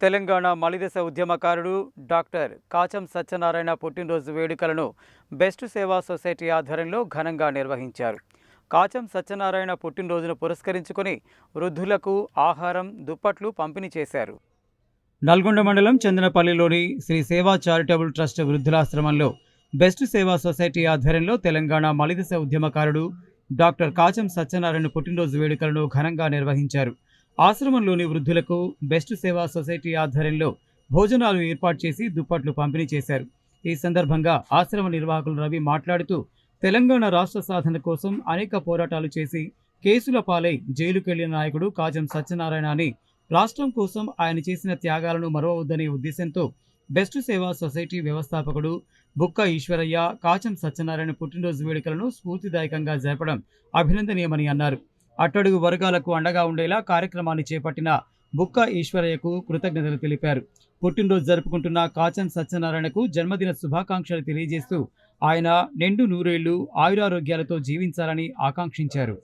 తెలంగాణ మలిదశ ఉద్యమకారుడు డాక్టర్ కాచం సత్యనారాయణ పుట్టినరోజు వేడుకలను బెస్ట్ సేవా సొసైటీ ఆధ్వర్యంలో ఘనంగా నిర్వహించారు. కాచం సత్యనారాయణ పుట్టినరోజును పురస్కరించుకొని వృద్ధులకు ఆహారం దుప్పట్లు పంపిణీ చేశారు. నల్గొండ మండలం చందనపల్లిలోని శ్రీ సేవా చారిటబుల్ ట్రస్ట్ వృద్ధులాశ్రమంలో బెస్ట్ సేవా సొసైటీ ఆధ్వర్యంలో తెలంగాణ మలిదశ ఉద్యమకారుడు డాక్టర్ కాచం సత్యనారాయణ పుట్టినరోజు వేడుకలను ఘనంగా నిర్వహించారు. ఆశ్రమంలోని వృద్ధులకు బెస్ట్ సేవా సొసైటీ ఆధ్వర్యంలో భోజనాలు ఏర్పాటు చేసి దుప్పట్లు పంపిణీ చేశారు. ఈ సందర్భంగా ఆశ్రమ నిర్వాహకులు రవి మాట్లాడుతూ తెలంగాణ రాష్ట్ర సాధన కోసం అనేక పోరాటాలు చేసి కేసుల పాలై జైలుకెళ్ళిన నాయకుడు కాజం సత్యనారాయణ అని రాష్ట్రం కోసం ఆయన చేసిన త్యాగాలను మరవవద్దనే ఉద్దేశంతో బెస్ట్ సేవా సొసైటీ వ్యవస్థాపకుడు బుక్క ఈశ్వరయ్య కాచం సత్యనారాయణ పుట్టినరోజు వేడుకలను స్ఫూర్తిదాయకంగా జరపడం అభినందనీయమని అన్నారు. అట్టడుగు వర్గాలకు అండగా ఉండేలా కార్యక్రమాన్ని చేపట్టిన బుక్క ఈశ్వరయ్యకు కృతజ్ఞతలు తెలిపారు. పుట్టినరోజు జరుపుకుంటున్న కాచన్ సత్యనారాయణకు జన్మదిన శుభాకాంక్షలు తెలియజేస్తూ ఆయన నిండు నూరేళ్ళు ఆయురారోగ్యాలతో జీవించాలని ఆకాంక్షించారు.